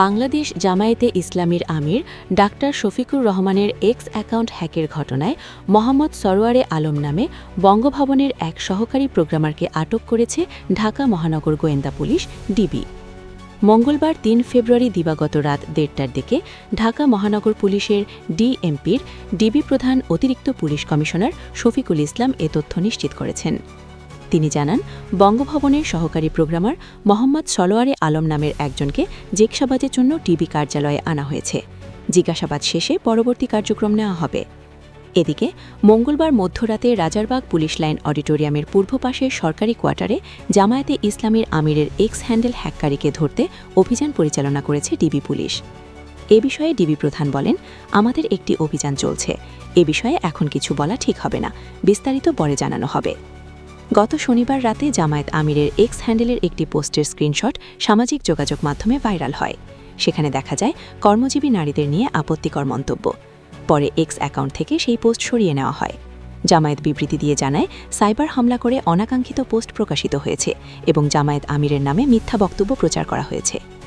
বাংলাদেশ জামায়াতে ইসলামীর আমির ডাক্তার শফিকুর রহমানের x account হ্যাকের ঘটনায় মোহাম্মদ সরোয়ারে আলম নামে বঙ্গভবনের এক সহকারী প্রোগ্রামারকে আটক করেছে ঢাকা মহানগর গোয়েন্দা পুলিশ, ডিবি। মঙ্গলবার তিন ফেব্রুয়ারি দিবাগত রাত দেড়টার দিকে ঢাকা মহানগর পুলিশের ডিএমপির ডিবি প্রধান অতিরিক্ত পুলিশ কমিশনার শফিকুল ইসলাম এ তথ্য নিশ্চিত করেছেন। তিনি জানান, বঙ্গভবনের সহকারী প্রোগ্রামার মোহাম্মদ সলোয়ারে আলম নামের একজনকে জিজ্ঞাসাবাদের জন্য টিবি কার্যালয়ে আনা হয়েছে। জিজ্ঞাসাবাদ শেষে পরবর্তী কার্যক্রম নেওয়া হবে। এদিকে, মঙ্গলবার মধ্যরাতে রাজারবাগ পুলিশ লাইন অডিটোরিয়ামের পূর্ব পাশের সরকারি কোয়ার্টারে জামায়াতে ইসলামীর আমিরের এক্স হ্যান্ডেল হ্যাককারীকে ধরতে অভিযান পরিচালনা করেছে ডিবি পুলিশ। এ বিষয়ে ডিবি প্রধান বলেন, আমাদের একটি অভিযান চলছে। এ বিষয়ে এখন কিছু বলা ঠিক হবে না। বিস্তারিত পরে জানানো হবে। গত শনিবার রাতে জামায়াত আমিরের এক্স হ্যান্ডেলের একটি পোস্টের স্ক্রিনশট সামাজিক যোগাযোগ মাধ্যমে ভাইরাল হয়। সেখানে দেখা যায়, কর্মজীবী নারীদের নিয়ে আপত্তিকর মন্তব্য। পরে এক্স অ্যাকাউন্ট থেকে সেই পোস্ট সরিয়ে নেওয়া হয়। জামায়াত বিবৃতি দিয়ে জানায়, সাইবার হামলা করে অনাকাঙ্ক্ষিত পোস্ট প্রকাশিত হয়েছে এবং জামায়াত আমিরের নামে মিথ্যা বক্তব্য প্রচার করা হয়েছে।